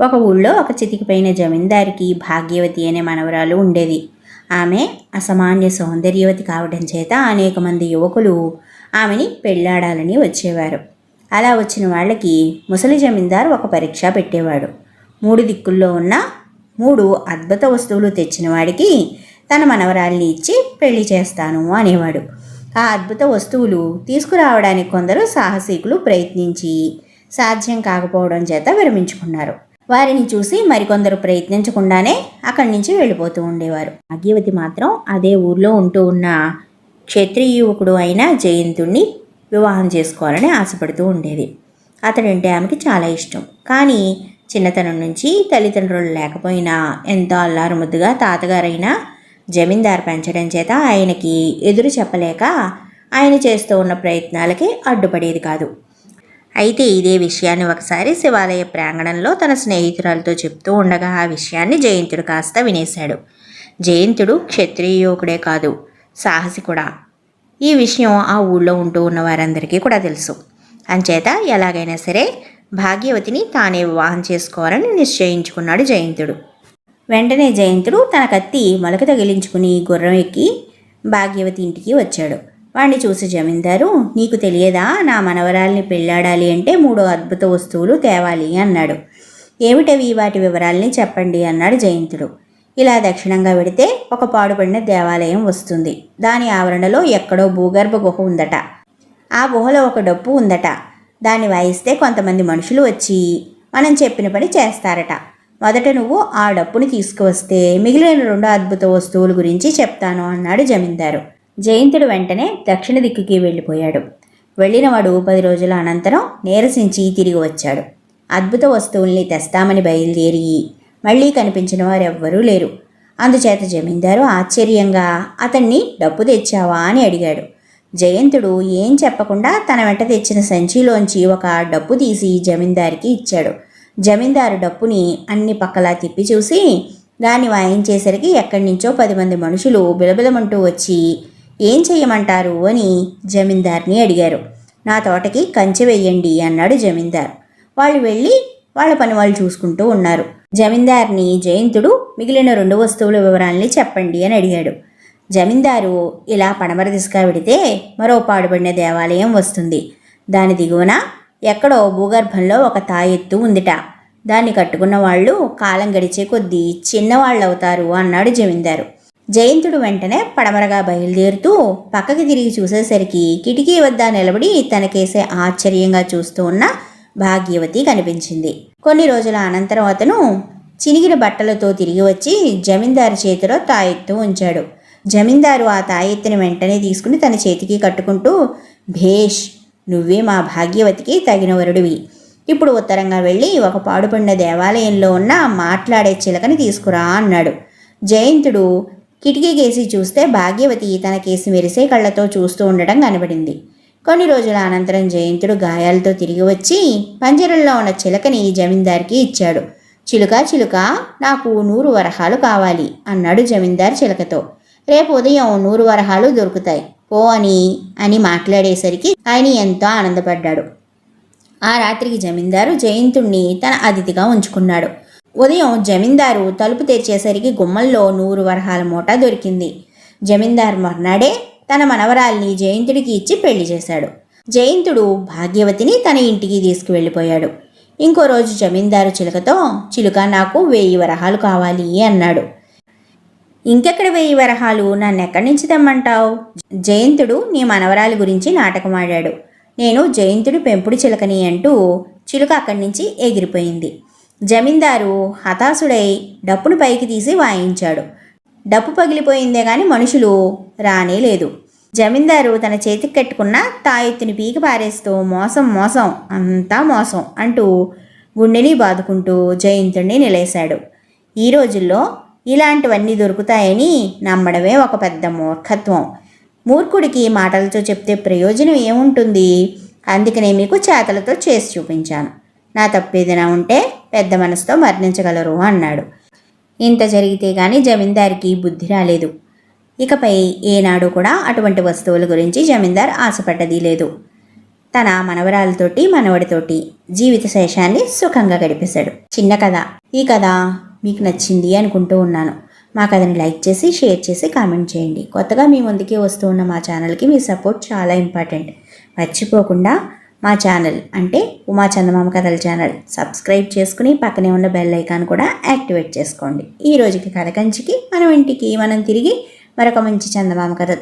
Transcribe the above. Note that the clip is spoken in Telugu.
ఒక ఊళ్ళో ఒక చితికిపోయిన జమీందారికి భాగ్యవతి అనే మనవరాలు ఉండేది ఆమె అసామాన్య సౌందర్యవతి కావడం చేత అనేక మంది యువకులు ఆమెని పెళ్ళాడాలని వచ్చేవారు. అలా వచ్చిన వాళ్ళకి ముసలి జమీందారు ఒక పరీక్ష పెట్టేవాడు. మూడు దిక్కుల్లో ఉన్న మూడు అద్భుత వస్తువులు తెచ్చిన వాడికి తన మనవరాల్ని ఇచ్చి పెళ్ళి చేస్తాను అనేవాడు. ఆ అద్భుత వస్తువులు తీసుకురావడానికి కొందరు సాహసికులు ప్రయత్నించి సాధ్యం కాకపోవడం చేత విరమించుకున్నారు. వారిని చూసి మరికొందరు ప్రయత్నించకుండానే అక్కడి నుంచి వెళ్ళిపోతూ ఉండేవారు. భాగ్యవతి మాత్రం అదే ఊర్లో ఉంటూ ఉన్న క్షత్రియ యువకుడు అయిన జయంతుణ్ణి వివాహం చేసుకోవాలని ఆశపడుతూ ఉండేది. అతడంటే ఆమెకి చాలా ఇష్టం. కానీ చిన్నతనం నుంచి తల్లిదండ్రులు లేకపోయినా ఎంతో అల్లారుముద్దుగా తాతగారైన జమీందారు పెంచడం చేత ఆయనకి ఎదురు చెప్పలేక ఆయన చేస్తూ ఉన్న ప్రయత్నాలకి అడ్డుపడేది కాదు. అయితే ఇదే విషయాన్ని ఒకసారి శివాలయ ప్రాంగణంలో తన స్నేహితురాలతో చెప్తూ ఉండగా ఆ విషయాన్ని జయంతుడు కాస్త వినేశాడు. జయంతుడు క్షత్రియోకుడే కాదు సాహసి కూడా ఈ విషయం ఆ ఊళ్ళో ఉంటూ ఉన్న వారందరికీ కూడా తెలుసు. అంచేత ఎలాగైనా సరే భాగ్యవతిని తానే వివాహం చేసుకోవాలని నిశ్చయించుకున్నాడు జయంతుడు. వెంటనే జయంతుడు తన కత్తి మొలక తగిలించుకుని గుర్రం ఎక్కి భాగ్యవతి ఇంటికి వచ్చాడు. వాణ్ణి చూసి జమీందారు నీకు తెలియదా నా మనవరాల్ని పెళ్ళాడాలి అంటే మూడు అద్భుత వస్తువులు తేవాలి అన్నాడు. ఏమిటవి? వాటి వివరాల్ని చెప్పండి అన్నాడు జయంతుడు. ఇలా దక్షిణంగా వెడితే ఒక పాడుపడిన దేవాలయం వస్తుంది. దాని ఆవరణలో ఎక్కడో భూగర్భ గుహ ఉందట. ఆ గుహలో ఒక డప్పు ఉందట. దాన్ని వాయిస్తే కొంతమంది మనుషులు వచ్చి మనం చెప్పిన పని చేస్తారట. మొదట నువ్వు ఆ డప్పుని తీసుకువస్తే మిగిలిన రెండు అద్భుత వస్తువుల గురించి చెప్తాను అన్నాడు జమీందారు. జయంతుడు వెంటనే దక్షిణ దిక్కుకి వెళ్ళిపోయాడు. వెళ్ళినవాడు పది రోజుల అనంతరం నీరసించి తిరిగి వచ్చాడు. అద్భుత వస్తువుల్ని తెస్తామని బయలుదేరి మళ్ళీ కనిపించిన వారెవ్వరూ లేరు. అందుచేత జమీందారు ఆశ్చర్యంగా అతన్ని డబ్బు తెచ్చావా? అని అడిగాడు. జయంతుడు ఏం చెప్పకుండా తన వెంట తెచ్చిన సంచిలోంచి ఒక డప్పు తీసి జమీందారికి ఇచ్చాడు. జమీందారు డప్పుని అన్ని పక్కలా తిప్పి చూసి దాన్ని వాయించేసరికి ఎక్కడి నుంచో పది మంది మనుషులు బిలబిలమంటూ వచ్చి ఏం చేయమంటారు? అని జమీందార్ని అడిగారు. నా తోటకి కంచె వెయ్యండి అన్నాడు జమీందార్. వాళ్ళు వెళ్ళి వాళ్ళ పని వాళ్ళు చూసుకుంటూ ఉన్నారు. జమీందార్ని జయంతుడు మిగిలిన రెండు వస్తువుల వివరాల్ని చెప్పండి అని అడిగాడు. జమీందారు ఇలా పడమర దిశగా వెడితే మరో పాడుబడిన దేవాలయం వస్తుంది. దాని దిగువన ఎక్కడో భూగర్భంలో ఒక తాయెత్తు ఉందిట. దాన్ని కట్టుకున్న వాళ్ళు కాలం గడిచే కొద్దీ చిన్నవాళ్ళవుతారు అన్నాడు జమీందారు. జయంతుడు వెంటనే పడమరగా బయలుదేరుతూ పక్కకి తిరిగి చూసేసరికి కిటికీ వద్ద నిలబడి తనకేసే ఆశ్చర్యంగా చూస్తూ ఉన్న భాగ్యవతి కనిపించింది. కొన్ని రోజుల అనంతరం అతను చినిగిన బట్టలతో తిరిగి వచ్చి జమీందారు చేతిలో తాయెత్తు ఉంచాడు. జమీందారు ఆ తాయెత్తుని వెంటనే తీసుకుని తన చేతికి కట్టుకుంటూ భేష్ నువ్వే మా భాగ్యవతికి తగిన వరుడివి. ఇప్పుడు ఉత్తరంగా వెళ్ళి ఒక పాడుపడిన దేవాలయంలో ఉన్న మాట్లాడే చిలకని తీసుకురా అన్నాడు. జయంతుడు కిటికీ కేసి చూస్తే భాగ్యవతి తన కేసి మెరిసే కళ్ళతో చూస్తూ ఉండటం కనబడింది. కొన్ని రోజుల అనంతరం జయంతుడు గాయాలతో తిరిగి వచ్చి పంజరంలో ఉన్న చిలకని జమీందార్కి ఇచ్చాడు. చిలుక చిలుక నాకు నూరు వరహాలు కావాలి అన్నాడు జమీందార్ చిలకతో. రేపు ఉదయం నూరు వరహాలు దొరుకుతాయి. పో అని అని మాట్లాడేసరికి ఆయన ఎంతో ఆనందపడ్డాడు. ఆ రాత్రికి జమీందారు జయంతుణ్ణి తన అతిథిగా ఉంచుకున్నాడు. ఉదయం జమీందారు తలుపు తెరిచేసరికి గుమ్మల్లో నూరు వరహాల మూట దొరికింది. జమీందారు మర్నాడే తన మనవరాల్ని జయంతుడికి ఇచ్చి పెళ్ళి చేశాడు. జయంతుడు భాగ్యవతిని తన ఇంటికి తీసుకువెళ్ళిపోయాడు. ఇంకో రోజు జమీందారు చిలుకతో చిలుక నాకు వెయ్యి వరహాలు కావాలి అన్నాడు. ఇంకెక్కడ వెయ్యి వరహాలు? నన్నెక్కడి నుంచి తెమ్మంటావు? జయంతుడు నీ మనవరాలి గురించి నాటకం ఆడాడు నేను జయంతుడి పెంపుడు చిలకని అంటూ చిలుక అక్కడి నుంచి ఎగిరిపోయింది. జమీందారు హతాశుడై డప్పును పైకి తీసి వాయించాడు. డప్పు పగిలిపోయిందే గాని మనుషులు రానే లేదు. జమీందారు తన చేతికి కట్టుకున్న తాయెత్తుని పీకి పారేస్తూ మోసం మోసం అంతా మోసం అంటూ గుండెని బాదుకుంటూ జయంతుణ్ణి నిలేశాడు. ఈ రోజుల్లో ఇలాంటివన్నీ దొరుకుతాయని నమ్మడమే ఒక పెద్ద మూర్ఖత్వం. మూర్ఖుడికి మాటలతో చెప్తే ప్రయోజనం ఏముంటుంది? అందుకనే మీకు చేతలతో చేసి చూపించాను. నా తప్పేదైనా ఉంటే పెద్ద మనసుతో మరణించగలరు అన్నాడు. ఇంత జరిగితే గాని జమీందారికి బుద్ధి రాలేదు. ఇకపై ఏనాడు కూడా అటువంటి వస్తువుల గురించి జమీందార్ ఆశపడ్డది లేదు. తన మనవరాలతోటి మనవడితోటి జీవిత శేషాన్ని సుఖంగా గడిపేశాడు. చిన్న కథ. ఈ కథ మీకు నచ్చింది అనుకుంటూ ఉన్నాను. మా కథని లైక్ చేసి షేర్ చేసి కామెంట్ చేయండి. కొత్తగా మీ ముందుకే వస్తూ ఉన్న మా ఛానల్కి మీ సపోర్ట్ చాలా ఇంపార్టెంట్. మర్చిపోకుండా మా ఛానల్ అంటే ఉమా చందమామ కథల ఛానల్ సబ్స్క్రైబ్ చేసుకుని పక్కనే ఉన్న బెల్ ఐకాన్ కూడా యాక్టివేట్ చేసుకోండి. ఈ రోజుకి కథ కంచికి మనం ఇంటికి మనం తిరిగి మరొక మంచి చందమామ కథతో